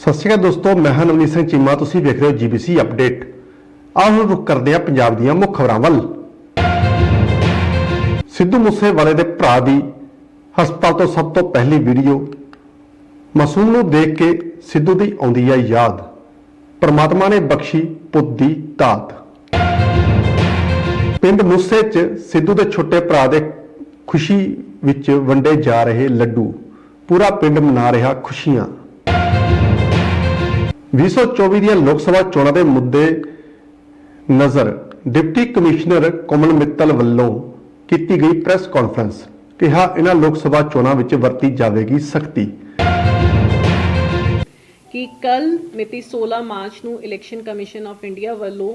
ਸਤਿ ਸ਼੍ਰੀ ਅਕਾਲ ਦੋਸਤੋ, ਮੈਂ ਹਾਂ ਨਵਨੀਤ ਸਿੰਘ ਚੀਮਾ, ਤੁਸੀਂ ਵੇਖ ਰਹੇ ਹੋ ਜੀਬੀਸੀ ਅਪਡੇਟ। ਆਓ ਹੁਣ ਰੁਕ ਕਰਦੇ ਹਾਂ ਪੰਜਾਬ ਦੀਆਂ ਮੁੱਖ ਖਬਰਾਂ ਵੱਲ। ਸਿੱਧੂ ਮੂਸੇਵਾਲੇ ਦੇ ਭਰਾ ਦੀ ਹਸਪਤਾਲ ਤੋਂ ਸਭ ਤੋਂ ਪਹਿਲੀ ਵੀਡੀਓ। ਮਾਸੂਮ ਨੂੰ ਦੇਖ ਕੇ ਸਿੱਧੂ ਦੀ ਆਉਂਦੀ ਹੈ ਯਾਦ। ਪਰਮਾਤਮਾ ਨੇ ਬਖਸ਼ੀ ਪੁੱਤ ਦੀ ਦਾਤ ਪਿੰਡ ਮੂਸੇ 'ਚ ਸਿੱਧੂ ਦੇ ਛੋਟੇ ਭਰਾ ਦੇ ਖੁਸ਼ੀ ਵਿੱਚ ਵੰਡੇ ਜਾ ਰਹੇ ਲੱਡੂ। ਪੂਰਾ ਪਿੰਡ ਮਨਾ ਰਿਹਾ ਖੁਸ਼ੀਆਂ। 2024 ਦੀਆਂ ਲੋਕ ਸਭਾ ਚੋਣਾਂ ਦੇ ਮੁੱਦੇ ਨਜ਼ਰ ਡਿਪਟੀ ਕਮਿਸ਼ਨਰ ਕੋਮਲ ਮਿੱਤਲ ਵੱਲੋਂ ਕੀਤੀ ਗਈ ਪ੍ਰੈਸ ਕਾਨਫਰੰਸ। ਕਿਹਾ ਇਹਨਾਂ ਲੋਕ ਸਭਾ ਚੋਣਾਂ ਵਿੱਚ ਵਰਤੀ ਜਾਵੇਗੀ ਸਖਤੀ। ਕਿ ਕੱਲ ਮਿਤੀ 16 ਮਾਰਚ ਨੂੰ ਇਲੈਕਸ਼ਨ ਕਮਿਸ਼ਨ ਆਫ ਇੰਡੀਆ ਵੱਲੋਂ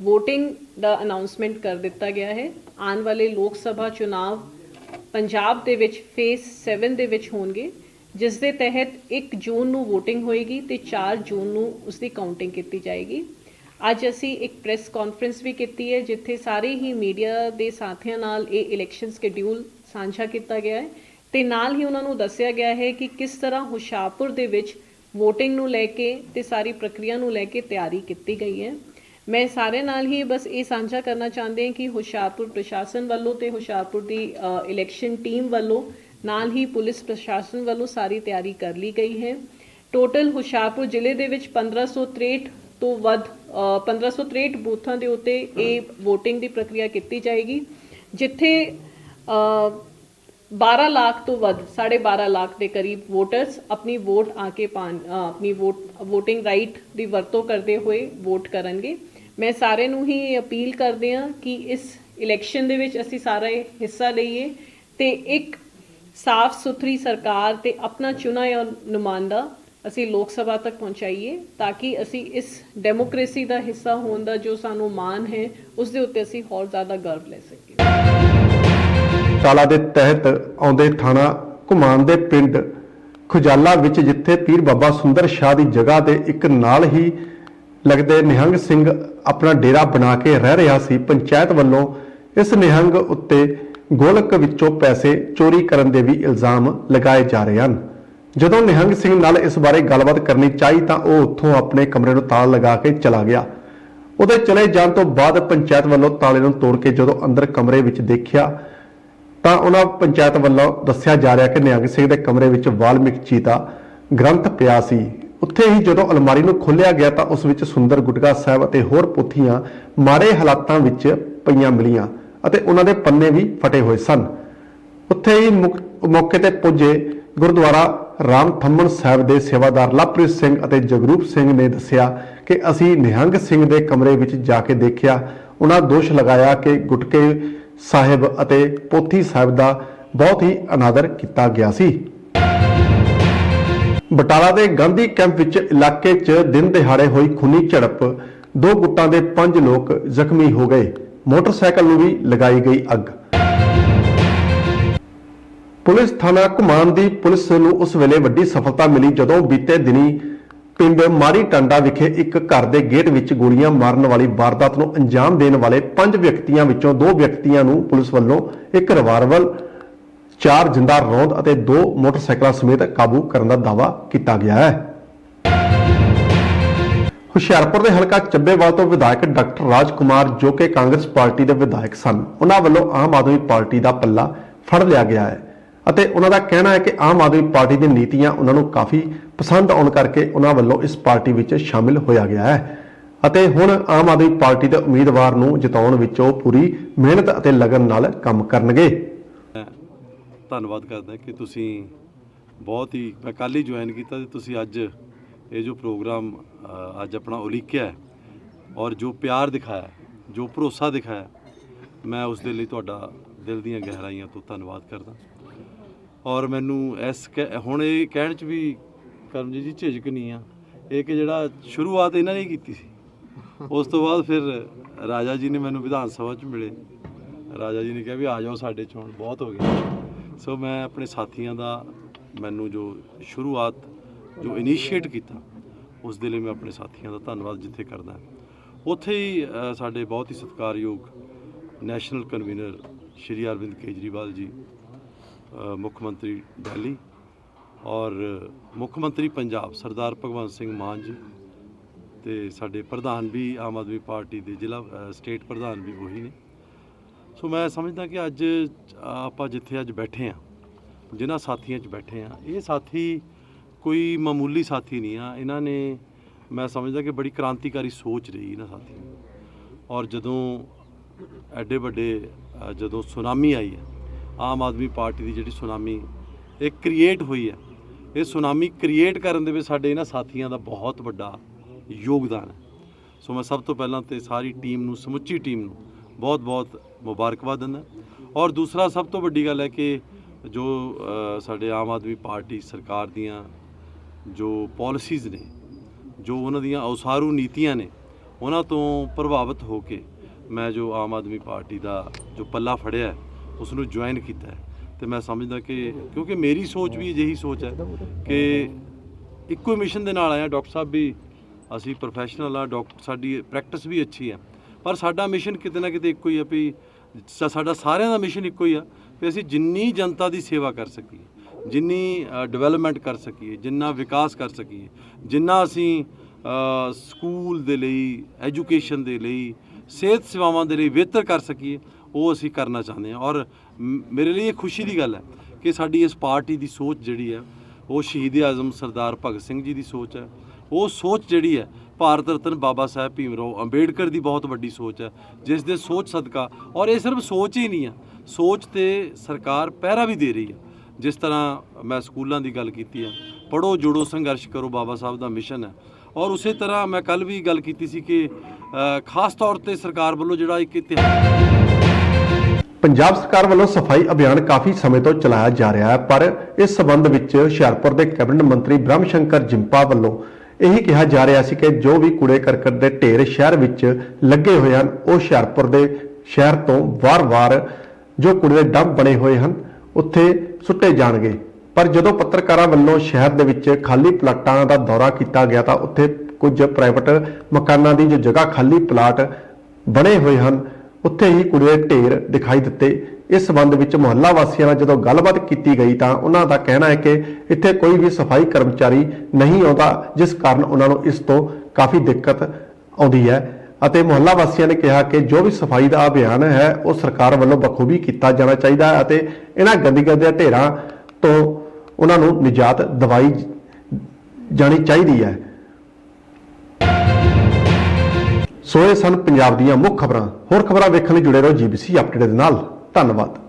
VOTING ਦਾ ਅਨਾਉਂਸਮੈਂਟ ਕਰ ਦਿੱਤਾ ਗਿਆ ਹੈ। ਆਉਣ ਵਾਲੇ ਲੋਕ ਸਭਾ ਚੁਣਾਵ ਪੰਜਾਬ ਦੇ ਵਿੱਚ ਫੇਸ 7 ਦੇ ਵਿੱਚ ਹੋਣਗੇ। ਜਿਸ ਦੇ ਤਹਿਤ 1 ਜੂਨ ਨੂੰ VOTING ਹੋਏਗੀ ਤੇ 4 ਜੂਨ ਨੂੰ ਉਸ ਦੀ ਕਾਊਂਟਿੰਗ ਕੀਤੀ ਜਾਏਗੀ। ਅੱਜ ਅਸੀਂ ਇੱਕ ਪ੍ਰੈਸ ਕਾਨਫਰੰਸ ਵੀ ਕੀਤੀ ਹੈ, ਜਿੱਥੇ ਸਾਰੇ ਹੀ ਮੀਡੀਆ ਦੇ ਸਾਥੀਆਂ ਨਾਲ ਇਹ ਇਲੈਕਸ਼ਨ ਸ਼ਡਿਊਲ ਸਾਂਝਾ ਕੀਤਾ ਗਿਆ ਹੈ ਤੇ ਨਾਲ ਹੀ ਉਹਨਾਂ ਨੂੰ ਦੱਸਿਆ ਗਿਆ ਹੈ ਕਿ ਕਿਸ ਤਰ੍ਹਾਂ ਹੁਸ਼ਿਆਰਪੁਰ ਦੇ ਵਿੱਚ VOTING ਨੂੰ ਲੈ ਕੇ ਤੇ ਸਾਰੀ ਪ੍ਰਕਿਰਿਆ ਨੂੰ ਲੈ ਕੇ ਤਿਆਰੀ ਕੀਤੀ ਗਈ ਹੈ। ਮੈਂ ਸਾਰੇ ਨਾਲ ਹੀ ਬਸ ਇਹ ਸਾਂਝਾ ਕਰਨਾ ਚਾਹੁੰਦੇ ਹਾਂ ਕਿ ਹੁਸ਼ਿਆਰਪੁਰ ਪ੍ਰਸ਼ਾਸਨ ਵੱਲੋਂ ਤੇ ਹੁਸ਼ਿਆਰਪੁਰ ਦੀ ਇਲੈਕਸ਼ਨ ਟੀਮ ਵੱਲੋਂ ਨਾਲ ਹੀ ਪੁਲਿਸ ਪ੍ਰਸ਼ਾਸਨ ਵੱਲੋਂ ਸਾਰੀ ਤਿਆਰੀ ਕਰ ਲਈ ਗਈ ਹੈ। ਟੋਟਲ ਹੁਸ਼ਿਆਰਪੁਰ ਜ਼ਿਲ੍ਹੇ ਦੇ ਵਿੱਚ 1563 ਤੋਂ ਵੱਧ ਅ, 1563 ਬੂਥਾਂ ਦੇ ਉੱਤੇ ਇਹ VOTING ਦੀ ਪ੍ਰਕਿਰਿਆ ਕੀਤੀ ਜਾਏਗੀ ਜਿੱਥੇ ਅ, 12 ਲੱਖ ਤੋਂ ਵੱਧ 12.5 ਲੱਖ ਦੇ ਕਰੀਬ ਵੋਟਰਸ ਆਪਣੀ ਵੋਟ ਆ ਕੇ ਪਾਣ ਆਪਣੀ ਵੋਟ VOTING ਰਾਈਟ ਦੀ ਵਰਤੋਂ ਕਰਦੇ ਹੋਏ ਵੋਟ ਕਰਨਗੇ। ਮੈਂ ਸਾਰੇ ਨੂੰ ਹੀ ਇਹ ਅਪੀਲ ਕਰਦੇ ਹਾਂ ਕਿ ਇਸ ਇਲੈਕਸ਼ਨ ਦੇ ਵਿੱਚ ਅਸੀਂ ਸਾਰੇ ਹਿੱਸਾ ਲਈਏ ਤੇ ਇੱਕ ਸਾਫ਼ ਸੁਥਰੀ ਸਰਕਾਰ ਤੇ ਆਪਣਾ ਚੁਣਾ ਹੋਇਆ ਨੁਮਾਇੰਦਾ ਅਸੀਂ ਲੋਕ ਸਭਾ ਤੱਕ ਪਹੁੰਚਾਈਏ ਤਾਂ ਕਿ ਅਸੀਂ ਇਸ ਡੈਮੋਕ੍ਰੇਸੀ ਦਾ ਹਿੱਸਾ ਹੋਣ ਦਾ ਜੋ ਸਾਨੂੰ ਮਾਣ ਹੈ, ਉਸ ਦੇ ਉੱਤੇ ਅਸੀਂ ਹੋਰ ਜ਼ਿਆਦਾ ਗਰਵ ਲੈ ਸਕੀਏ। ਤਾਲਾ ਦੇ ਤਹਿਤ ਆਉਂਦੇ ਥਾਣਾ ਘੁਮਾਨ ਦੇ ਪਿੰਡ ਖੁਜਾਲਾ ਵਿੱਚ ਜਿੱਥੇ ਪੀਰ ਬਾਬਾ ਸੁੰਦਰ ਸ਼ਾਹ ਦੀ ਜਗ੍ਹਾ ਦੇ ਇੱਕ ਨਾਲ ਹੀ ਲੱਗਦੇ ਨਿਹੰਗ ਸਿੰਘ ਆਪਣਾ ਡੇਰਾ ਬਣਾ ਕੇ ਰਹਿ ਰਿਹਾ ਸੀ, ਪੰਚਾਇਤ ਵੱਲੋਂ ਇਸ ਨਿਹੰਗ ਉੱਤੇ ਗੋਲਕ ਵਿੱਚੋਂ ਪੈਸੇ ਚੋਰੀ ਕਰਨ ਦੇ ਵੀ ਇਲਜ਼ਾਮ ਲਗਾਏ ਜਾ ਰਹੇ ਹਨ। ਜਦੋਂ ਨਿਹੰਗ ਸਿੰਘ ਨਾਲ ਇਸ ਬਾਰੇ ਗੱਲਬਾਤ ਕਰਨੀ ਚਾਹੀ ਤਾਂ ਉਹ ਉੱਥੋਂ ਆਪਣੇ ਕਮਰੇ ਨੂੰ ਤਾਲਾ ਲਗਾ ਕੇ ਚਲਾ ਗਿਆ। ਉਹਦੇ ਚਲੇ ਜਾਣ ਤੋਂ ਬਾਅਦ ਪੰਚਾਇਤ ਵੱਲੋਂ ਤਾਲੇ ਨੂੰ ਤੋੜ ਕੇ ਜਦੋਂ ਅੰਦਰ ਕਮਰੇ ਵਿੱਚ ਦੇਖਿਆ ਤਾਂ ਉਹਨਾਂ ਪੰਚਾਇਤ ਵੱਲੋਂ ਦੱਸਿਆ ਜਾ ਰਿਹਾ ਕਿ ਨਿਹੰਗ ਸਿੰਘ ਦੇ ਕਮਰੇ ਵਿੱਚ ਵਾਲਮੀਕ ਜੀ ਦਾ ਗ੍ਰੰਥ ਪਿਆ ਸੀ। ਉੱਥੇ ਹੀ ਜਦੋਂ ਅਲਮਾਰੀ ਨੂੰ ਖੋਲ੍ਹਿਆ ਗਿਆ ਤਾਂ ਉਸ ਵਿੱਚ ਸੁੰਦਰ ਗੁਟਕਾ ਸਾਹਿਬ ਅਤੇ ਹੋਰ ਪੁੱਥੀਆਂ ਮਾੜੇ ਹਾਲਾਤਾਂ ਵਿੱਚ ਪਈਆਂ ਮਿਲੀਆਂ। ਅਤੇ ਉਹਨਾਂ ਦੇ ਪੰਨੇ ਵੀ ਫਟੇ ਹੋਏ ਸਨ। ਉੱਥੇ ਹੀ ਮੁਕ- ਮੌਕੇ ਤੇ ਪੁੱਜੇ ਗੁਰਦੁਆਰਾ ਰਾਮ ਥੰਮਣ ਸਾਹਿਬ ਦੇ ਸੇਵਾਦਾਰ ਲਵਪ੍ਰੀਤ ਸਿੰਘ ਅਤੇ ਜਗਰੂਪ ਸਿੰਘ ਨੇ ਦੱਸਿਆ ਕਿ ਅਸੀਂ ਨਿਹੰਗ ਸਿੰਘ ਦੇ ਕਮਰੇ ਵਿੱਚ ਜਾ ਕੇ ਦੇਖਿਆ। ਉਹਨਾਂ ਦੋਸ਼ ਲਗਾਇਆ ਕਿ ਗੁਟਕੇ ਸਾਹਿਬ ਅਤੇ ਪੋਥੀ ਸਾਹਿਬ ਦਾ ਬਹੁਤ ਹੀ ਅਨਾਦਰ ਕੀਤਾ ਗਿਆ ਸੀ। ਬਟਾਲਾ ਦੇ ਗਾਂਧੀ ਕੈਂਪ ਵਿੱਚ ਇਲਾਕੇ 'ਚ ਦਿਨ ਦਿਹਾੜੇ ਹੋਈ ਖੂਨੀ ਝੜਪ। ਦੋ ਗੁੱਟਾਂ ਦੇ ਪੰਜ ਲੋਕ ਜ਼ਖਮੀ ਹੋ ਗਏ। ਮੋਟਰਸਾਈਕਲ ਨੂੰ ਵੀ ਲਗਾਈ ਗਈ ਅੱਗ। ਪੁਲਿਸ ਥਾਣਾ ਘੁਮਾਨ ਦੀ ਪੁਲਿਸ ਨੂੰ ਉਸ ਵੇਲੇ ਵੱਡੀ ਸਫਲਤਾ ਮਿਲੀ ਜਦੋਂ ਬੀਤੇ ਦਿਨੀ ਪਿੰਡ ਮਾਰੀ ਟਾਂਡਾ ਵਿਖੇ ਇੱਕ ਘਰ ਦੇ ਗੇਟ ਵਿੱਚ ਗੋਲੀਆਂ ਮਾਰਨ ਵਾਲੀ ਵਾਰਦਾਤ ਨੂੰ ਅੰਜਾਮ ਦੇਣ ਵਾਲੇ ਪੰਜ ਵਿਅਕਤੀਆਂ ਵਿੱਚੋਂ ਦੋ ਵਿਅਕਤੀਆਂ ਨੂੰ ਪੁਲਿਸ ਵੱਲੋਂ ਇੱਕ ਰਿਵਾਲਵਰ, ਚਾਰ ਜਿੰਦਾ ਰੌਂਦ ਅਤੇ ਦੋ ਮੋਟਰਸਾਈਕਲਾਂ ਸਮੇਤ ਕਾਬੂ ਕਰਨ ਦਾ ਦਾਅਵਾ ਕੀਤਾ ਗਿਆ ਹੈ। ਹੁਸ਼ਿਆਰਪੁਰ ਦੇ ਹਲਕਾ ਚੱਬੇਵਾਲ ਤੋਂ ਵਿਧਾਇਕ ਡਾਕਟਰ ਰਾਜ ਕੁਮਾਰ ਜੋ ਕਿ ਕਾਂਗਰਸ ਪਾਰਟੀ ਦੇ ਵਿਧਾਇਕ ਸਨ, ਉਹਨਾਂ ਵੱਲੋਂ ਆਮ ਆਦਮੀ ਪਾਰਟੀ ਦਾ ਪੱਲਾ ਫੜ ਲਿਆ ਗਿਆ ਹੈ ਅਤੇ ਉਹਨਾਂ ਦਾ ਕਹਿਣਾ ਹੈ ਕਿ ਆਮ ਆਦਮੀ ਪਾਰਟੀ ਦੀਆਂ ਨੀਤੀਆਂ ਉਹਨਾਂ ਨੂੰ ਕਾਫੀ ਪਸੰਦ ਆਉਣ ਕਰਕੇ ਉਹਨਾਂ ਵੱਲੋਂ ਇਸ ਪਾਰਟੀ ਵਿੱਚ ਸ਼ਾਮਿਲ ਹੋਇਆ ਗਿਆ ਹੈ ਅਤੇ ਹੁਣ ਆਮ ਆਦਮੀ ਪਾਰਟੀ ਦੇ ਉਮੀਦਵਾਰ ਨੂੰ ਜਿਤਾਉਣ ਵਿੱਚ ਉਹ ਪੂਰੀ ਮਿਹਨਤ ਅਤੇ ਲਗਨ ਨਾਲ ਕੰਮ ਕਰਨਗੇ। ਧੰਨਵਾਦ ਕਰਦਾ ਕਿ ਤੁਸੀਂ ਬਹੁਤ ਹੀ ਮੈਂ ਕੱਲ੍ਹ ਹੀ ਜੁਆਇਨ ਕੀਤਾ ਤੇ ਤੁਸੀਂ ਅੱਜ ਇਹ ਜੋ ਪ੍ਰੋਗਰਾਮ ਅ, ਅੱਜ ਆਪਣਾ ਉਲੀਕਿਆ ਔਰ ਜੋ ਪਿਆਰ ਦਿਖਾਇਆ ਜੋ ਭਰੋਸਾ ਦਿਖਾਇਆ ਮੈਂ ਉਸ ਦੇ ਲਈ ਤੁਹਾਡਾ ਦਿਲ ਦੀਆਂ ਗਹਿਰਾਈਆਂ ਤੋਂ ਧੰਨਵਾਦ ਕਰਦਾ। ਔਰ ਮੈਨੂੰ ਇਸ ਕਹਿ- ਹੁਣ ਇਹ ਕਹਿਣ ਚ ਵੀ ਕਰਮਜੀਤ ਜੀ ਝਿਜਕ ਨਹੀਂ ਆ। ਇਹ ਕਿ ਜਿਹੜਾ ਸ਼ੁਰੂਆਤ ਇਹਨਾਂ ਨੇ ਕੀਤੀ ਸੀ। ਉਸ ਤੋਂ ਬਾਅਦ ਫਿਰ ਰਾਜਾ ਜੀ ਨੇ ਮੈਨੂੰ ਵਿਧਾਨ ਸਭਾ ਚ ਮਿਲੇ। ਰਾਜਾ ਜੀ ਨੇ ਕਿਹਾ ਵੀ ਆ ਜਾਓ ਸਾਡੇ ਚ ਹੁਣ ਬਹੁਤ ਹੋ ਗਿਆ। ਸੋ ਮੈਂ ਆਪਣੇ ਸਾਥੀਆਂ ਦਾ ਮੈਨੂੰ ਜੋ ਸ਼ੁਰੂਆਤ ਜੋ ਇਨੀਸ਼ੀਏਟ ਕੀਤਾ, ਉਸ ਦੇ ਲਈ ਮੈਂ ਆਪਣੇ ਸਾਥੀਆਂ ਦਾ ਧੰਨਵਾਦ ਜਿੱਥੇ ਕਰਦਾ। ਉੱਥੇ ਹੀ ਸਾਡੇ ਬਹੁਤ ਹੀ ਸਤਿਕਾਰਯੋਗ ਨੈਸ਼ਨਲ ਕਨਵੀਨਰ ਸ਼੍ਰੀ ਅਰਵਿੰਦ ਕੇਜਰੀਵਾਲ ਜੀ ਮੁੱਖ ਮੰਤਰੀ ਦਿੱਲੀ ਔਰ ਮੁੱਖ ਮੰਤਰੀ ਪੰਜਾਬ ਸਰਦਾਰ ਭਗਵੰਤ ਸਿੰਘ ਮਾਨ ਜੀ ਤੇ ਸਾਡੇ ਪ੍ਰਧਾਨ ਵੀ ਆਮ ਆਦਮੀ ਪਾਰਟੀ ਦੇ ਜ਼ਿਲ੍ਹਾ ਸਟੇਟ ਪ੍ਰਧਾਨ ਵੀ ਉਹੀ ਨੇ। ਸੋ ਮੈਂ ਸਮਝਦਾ ਕਿ ਅੱਜ ਆਪਾਂ ਜਿੱਥੇ ਅੱਜ ਬੈਠੇ ਆ ਜਿਨ੍ਹਾਂ ਸਾਥੀਆਂ 'ਚ ਬੈਠੇ ਆ ਇਹ ਸਾਥੀ ਕੋਈ ਮਾਮੂਲੀ ਸਾਥੀ ਨਹੀਂ ਆ। ਇਹਨਾਂ ਨੇ, ਮੈਂ ਸਮਝਦਾ ਕਿ ਬੜੀ ਕ੍ਰਾਂਤੀਕਾਰੀ ਸੋਚ ਰਹੀ ਇਹਨਾਂ ਸਾਥੀਆਂ ਦੀ। ਔਰ ਜਦੋਂ ਐਡੇ ਵੱਡੇ ਜਦੋਂ ਸੁਨਾਮੀ ਆਈ ਹੈ, ਆਮ ਆਦਮੀ ਪਾਰਟੀ ਦੀ ਜਿਹੜੀ ਸੁਨਾਮੀ, ਇਹ ਕ੍ਰੀਏਟ ਹੋਈ ਹੈ। ਇਹ ਸੁਨਾਮੀ ਕ੍ਰੀਏਟ ਕਰਨ ਦੇ ਵਿੱਚ ਸਾਡੇ ਇਹਨਾਂ ਸਾਥੀਆਂ ਦਾ ਬਹੁਤ ਵੱਡਾ ਯੋਗਦਾਨ ਹੈ। ਸੋ ਮੈਂ ਸਭ ਤੋਂ ਪਹਿਲਾਂ ਤੇ ਸਾਰੀ ਟੀਮ ਨੂੰ, ਸਮੁੱਚੀ ਟੀਮ ਨੂੰ ਬਹੁਤ-ਬਹੁਤ ਮੁਬਾਰਕਬਾਦ ਦਿੰਦਾ। ਔਰ ਦੂਸਰਾ ਸਭ ਤੋਂ ਵੱਡੀ ਗੱਲ ਹੈ ਕਿ ਜੋ ਸਾਡੇ ਆਮ ਆਦਮੀ ਪਾਰਟੀ ਸਰਕਾਰ ਦੀਆਂ ਜੋ ਪਾਲਿਸੀਜ਼ ਨੇ ਜੋ ਉਹਨਾਂ ਦੀਆਂ ਔਸਾਰੂ ਨੀਤੀਆਂ ਨੇ ਉਹਨਾਂ ਤੋਂ ਪ੍ਰਭਾਵਿਤ ਹੋ ਕੇ ਮੈਂ ਜੋ ਆਮ ਆਦਮੀ ਪਾਰਟੀ ਦਾ ਜੋ ਪੱਲਾ ਫੜਿਆ ਹੈ, ਉਸ ਨੂੰ ਜੁਆਇਨ ਕੀਤਾ ਹੈ। ਤੇ ਮੈਂ ਸਮਝਦਾ ਕਿ ਕਿਉਂਕਿ ਮੇਰੀ ਸੋਚ ਵੀ ਅਜਿਹੀ ਸੋਚ ਹੈ ਕਿ ਇੱਕੋ ਹੀ ਮਿਸ਼ਨ ਦੇ ਨਾਲ ਆਇਆ ਡਾਕਟਰ ਸਾਹਿਬ ਵੀ ਅਸੀਂ ਪ੍ਰੋਫੈਸ਼ਨਲ ਆ ਡਾਕਟਰ ਸਾਡੀ ਪ੍ਰੈਕਟਿਸ ਵੀ ਅੱਛੀ ਹੈ। ਪਰ ਸਾਡਾ ਮਿਸ਼ਨ ਕਿਤੇ ਨਾ ਕਿਤੇ ਇੱਕੋ ਹੀ ਆ ਵੀ ਸਾਡਾ ਸਾਰਿਆਂ ਦਾ ਮਿਸ਼ਨ ਇੱਕੋ ਹੀ ਆ ਕਿ ਅਸੀਂ ਜਿੰਨੀ ਜਨਤਾ ਦੀ ਸੇਵਾ ਕਰ ਸਕੀਏ। ਜਿੰਨੀ ਡਿਵੈਲਪਮੈਂਟ ਕਰ ਸਕੀਏ, ਜਿੰਨਾ ਵਿਕਾਸ ਕਰ ਸਕੀਏ, ਜਿੰਨਾ ਅਸੀਂ ਸਕੂਲ ਦੇ ਲਈ ਐਜੂਕੇਸ਼ਨ ਦੇ ਲਈ, ਸਿਹਤ ਸੇਵਾਵਾਂ ਦੇ ਲਈ ਬਿਹਤਰ ਕਰ ਸਕੀਏ, ਉਹ ਅਸੀਂ ਕਰਨਾ ਚਾਹੁੰਦੇ ਹਾਂ। ਔਰ ਮੇਰੇ ਲਈ ਇਹ ਖੁਸ਼ੀ ਦੀ ਗੱਲ ਹੈ ਕਿ ਸਾਡੀ ਇਸ ਪਾਰਟੀ ਦੀ ਸੋਚ ਜਿਹੜੀ ਹੈ, ਉਹ ਸ਼ਹੀਦ ਆਜ਼ਮ ਸਰਦਾਰ ਭਗਤ ਸਿੰਘ ਜੀ ਦੀ ਸੋਚ ਹੈ। ਉਹ ਸੋਚ ਜਿਹੜੀ ਹੈ, ਭਾਰਤ ਰਤਨ ਬਾਬਾ ਸਾਹਿਬ ਭੀਮਰਾਓ ਅੰਬੇਡਕਰ ਦੀ ਬਹੁਤ ਵੱਡੀ ਸੋਚ ਹੈ, ਜਿਸ ਦੇ ਸੋਚ ਸਦਕਾ, ਔਰ ਇਹ ਸਿਰਫ ਸੋਚ ਹੀ ਨਹੀਂ ਹੈ, ਸੋਚ ਤੇ ਸਰਕਾਰ ਪਹਿਰਾ ਵੀ ਦੇ ਰਹੀ ਹੈ। ਜਿਸ ਤਰ੍ਹਾਂ ਮੈਂ ਸਕੂਲਾਂ ਦੀ ਗੱਲ ਕੀਤੀ ਹੈ ਪੜੋ ਜੁੜੋ, ਸੰਘਰਸ਼ ਕਰੋ, ਬਾਬਾ ਸਾਹਿਬ ਦਾ ਮਿਸ਼ਨ ਹੈ। ਔਰ ਉਸੇ ਤਰ੍ਹਾਂ ਮੈਂ ਕੱਲ ਵੀ ਗੱਲ ਕੀਤੀ ਸੀ ਕਿ ਖਾਸ ਤੌਰ ਤੇ ਸਰਕਾਰ ਵੱਲੋਂ ਜਿਹੜਾ ਇੱਕ ਇਤਿਹਾਸ ਪੰਜਾਬ ਸਰਕਾਰ ਵੱਲੋਂ ਸਫ਼ਾਈ ਅਭਿਆਨ ਕਾਫੀ ਸਮੇਂ ਤੋਂ ਚਲਾਇਆ ਜਾ ਰਿਹਾ ਹੈ, ਪਰ ਇਸ ਸਬੰਧ ਵਿੱਚ ਹੁਸ਼ਿਆਰਪੁਰ ਦੇ ਕੈਬਨਿਟ ਮੰਤਰੀ ਬ੍ਰਹਮ ਸ਼ੰਕਰ ਜਿੰਪਾ ਵੱਲੋਂ ਇਹੀ ਕਿਹਾ ਜਾ ਰਿਹਾ ਸੀ ਕਿ ਜੋ ਵੀ ਕੂੜੇ ਕਰਕਟ ਦੇ ਢੇਰ ਸ਼ਹਿਰ ਵਿੱਚ ਲੱਗੇ ਹੋਏ ਹਨ, ਉਹ ਹੁਸ਼ਿਆਰਪੁਰ ਦੇ ਸ਼ਹਿਰ ਤੋਂ ਵਾਰ-ਵਾਰ ਜੋ ਕੂੜੇ ਦੇ ਡੰਪ ਬਣੇ ਹੋਏ ਹਨ, ਉੱਥੇ ਸੁੱਟੇ ਜਾਣਗੇ। ਪਰ ਜਦੋਂ ਪੱਤਰਕਾਰਾਂ ਵੱਲੋਂ ਸ਼ਹਿਰ ਦੇ ਵਿੱਚ ਖਾਲੀ ਪਲਾਟਾਂ ਦਾ ਦੌਰਾ ਕੀਤਾ ਗਿਆ ਤਾਂ ਉੱਥੇ ਕੁਝ ਪ੍ਰਾਈਵੇਟ ਮਕਾਨਾਂ ਦੀ ਜੋ ਜਗ੍ਹਾ ਖਾਲੀ ਪਲਾਟ ਬਣੇ ਹੋਏ ਹਨ, ਉੱਥੇ ਹੀ ਕੂੜੇ ਦੇ ਢੇਰ ਦਿਖਾਈ ਦਿੱਤੇ। ਇਸ ਸੰਬੰਧ ਵਿੱਚ ਮੁਹੱਲਾ ਵਾਸੀਆਂ ਨਾਲ ਜਦੋਂ ਗੱਲਬਾਤ ਕੀਤੀ ਗਈ ਤਾਂ ਉਹਨਾਂ ਦਾ ਕਹਿਣਾ ਹੈ ਕਿ ਇੱਥੇ ਕੋਈ ਵੀ ਸਫ਼ਾਈ ਕਰਮਚਾਰੀ ਨਹੀਂ ਆਉਂਦਾ, ਜਿਸ ਕਾਰਨ ਉਹਨਾਂ ਨੂੰ ਇਸ ਤੋਂ ਕਾਫੀ ਦਿੱਕਤ ਆਉਂਦੀ ਹੈ। ਅਤੇ ਮੁਹੱਲਾ ਵਾਸੀਆਂ ਨੇ ਕਿਹਾ ਕਿ ਜੋ ਵੀ ਸਫ਼ਾਈ ਦਾ ਅਭਿਆਨ ਹੈ, ਉਹ ਸਰਕਾਰ ਵੱਲੋਂ ਬਖੂਬੀ ਕੀਤਾ ਜਾਣਾ ਚਾਹੀਦਾ ਹੈ ਅਤੇ ਇਹਨਾਂ ਗੰਦਗੀ ਦੇ ਢੇਰਾਂ ਤੋਂ ਉਹਨਾਂ ਨੂੰ ਨਿਜਾਤ ਦਵਾਈ ਜਾਣੀ ਚਾਹੀਦੀ ਹੈ। ਸੋ ਸਨ ਪੰਜਾਬ ਦੀਆਂ ਮੁੱਖ ਖਬਰਾਂ। ਹੋਰ ਖਬਰਾਂ ਵੇਖਣ ਲਈ ਜੁੜੇ ਰਹੋ ਜੀਬੀਸੀ ਅਪਡੇਟ ਦੇ ਨਾਲ। ਧੰਨਵਾਦ।